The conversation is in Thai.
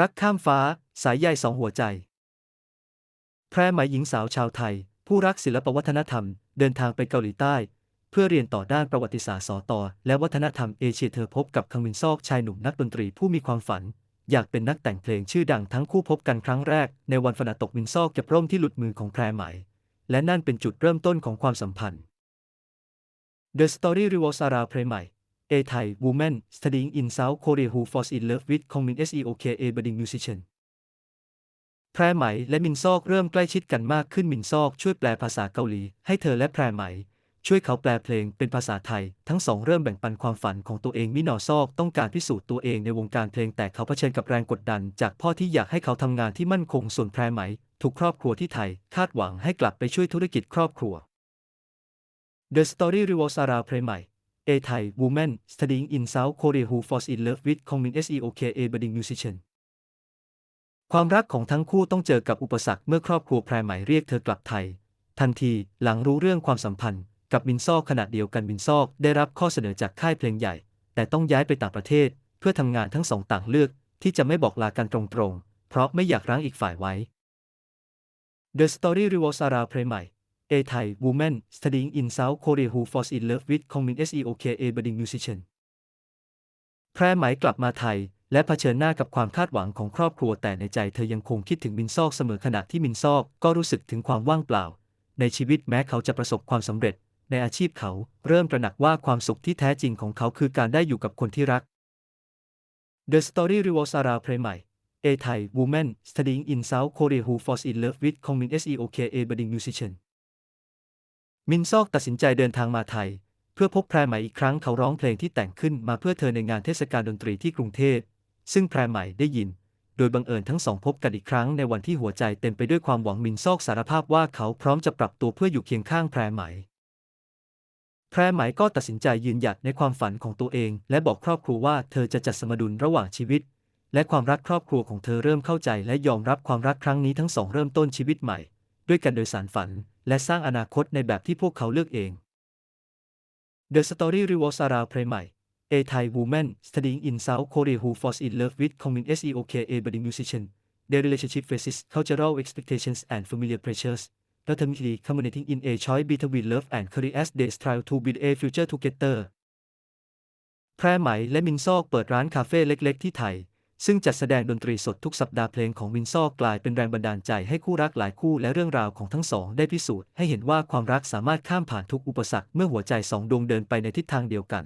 รักข้ามฟ้า สายใยสองหัวใจ แพรไหมายหญิงสาวชาวไทย ผู้รักศิลปวัฒนธรรม เดินทางไปเกาหลีใต้ เพื่อเรียนต่อด้านประวัติศาสตร์สอตอและวัฒนธรรมเอเชียเธอพบกับคังมินซอกชายหนุ่มนักดนตรีผู้มีความฝัน อยากเป็นนักแต่งเพลงชื่อดังทั้งคู่พบกันครั้งแรก ในวันฝนตกมินซอกเก็บร่มที่หลุดมือของแพรไหมและนั่นเป็นจุดเริ่มต้นของความสัมพันธ์ The Story revolves around เพลงใหม่ A Thai woman studying in South Korea who falls in love with Kong Min Seok a budding musician แพรไหมและมินซอกเริ่มใกล้ชิดกันมากขึ้นมินซอกช่วยแปลภาษาเกาหลี ให้เธอและแพรไหม ช่วยเขาแปลเพลงเป็นภาษาไทย ทั้งสองเริ่มแบ่งปันความฝันของตัวเองมินอซอกต้องการพิสูจน์ตัวเองในวงการเพลงแต่เขาเผชิญกับแรงกดดัน จากพ่อที่อยากให้เขาทำงานที่มั่นคงส่วนแพรไหม ถูกครอบครัวที่ไทย คาดหวังให้กลับไปช่วยธุรกิจครอบครัว The story revolves around เพลงใหม่ A Thai woman studying in South Korea who falls in love with Kong Min Seok a budding musician ความรักของทั้งคู่ต้องเจอกับอุปสรรคเมื่อครอบครัวแพรไหม่เรียกเธอกลับไทย ทันทีหลังรู้เรื่องความสัมพันธ์ กับมินซอกขณะเดียวกันมินซอกได้รับข้อเสนอจากค่ายเพลงใหญ่ แต่ต้องย้ายไปต่างประเทศ เพื่อทำงานทั้งสองต่างเลือก ที่จะไม่บอกลากันตรงๆ เพราะไม่อยากร้างอีกฝ่ายไว้ The story revolves around เพลงใหม่ A Thai woman studying in South Korea who falls in love with Kong Min Seok a budding musician แพรไหมกลับมาไทย และเผชิญหน้ากับความคาดหวังของครอบครัวแต่ในใจเธอยังคงคิดถึงมินซอกเสมอขณะที่มินซอกก็รู้สึกถึงความว่างเปล่า ในชีวิตแม้เขาจะประสบความสำเร็จ ในอาชีพเขาเริ่มตระหนักว่าความสุขที่แท้จริงของเขาคือการได้อยู่กับคนที่รัก The story revolves around เพลงใหม่ A Thai woman studying in South Korea who falls in love with Kong Min Seok a budding musician มินซอกตัดสินใจเดินทางมาไทย เพื่อพบแพรใหม่อีกครั้งเขาร้องเพลงที่แต่งขึ้นมาเพื่อเธอในงานเทศกาลดนตรีที่กรุงเทพซึ่งแพรใหม่ได้ยิน โดยบังเอิญทั้งสองพบกันอีกครั้งในวันที่หัวใจเต็มไปด้วยความหวังมินซอกสารภาพว่าเขาพร้อมจะปรับตัวเพื่ออยู่เคียงข้างแพรใหม่แพรไหมก็ตัดสินใจยืนหยัดในความฝันของตัวเอง และบอกครอบครัวว่าเธอจะจัดสมดุลระหว่างชีวิต และความรักครอบครัวของเธอเริ่มเข้าใจ และยอมรับความรักครั้งนี้ทั้งสองเริ่มต้นชีวิตใหม่ ด้วยกันโดยสารฝัน และสร้างอนาคตในแบบที่พวกเขาเลือกเอง The story revolves around เพลงใหม่ A Thai woman studying in South Korea who falls in love with Kong Min Seok a budding musician Their relationship faces cultural expectations and familiar pressures ultimately culminating in a choice between love and career as they strive to build a future together แพรไหมและมินซอกเปิดร้านคาเฟ่เล็ก ๆ ที่ไทย ซึ่งจัดแสดงดนตรีสดทุกสัปดาห์เพลงของวินซอกกลายเป็นแรงบันดาลใจให้คู่รักหลายคู่และเรื่องราวของทั้งสองได้พิสูจน์ให้เห็นว่าความรักสามารถข้ามผ่านทุกอุปสรรคเมื่อหัวใจสองดวงเดินไปในทิศทางเดียวกัน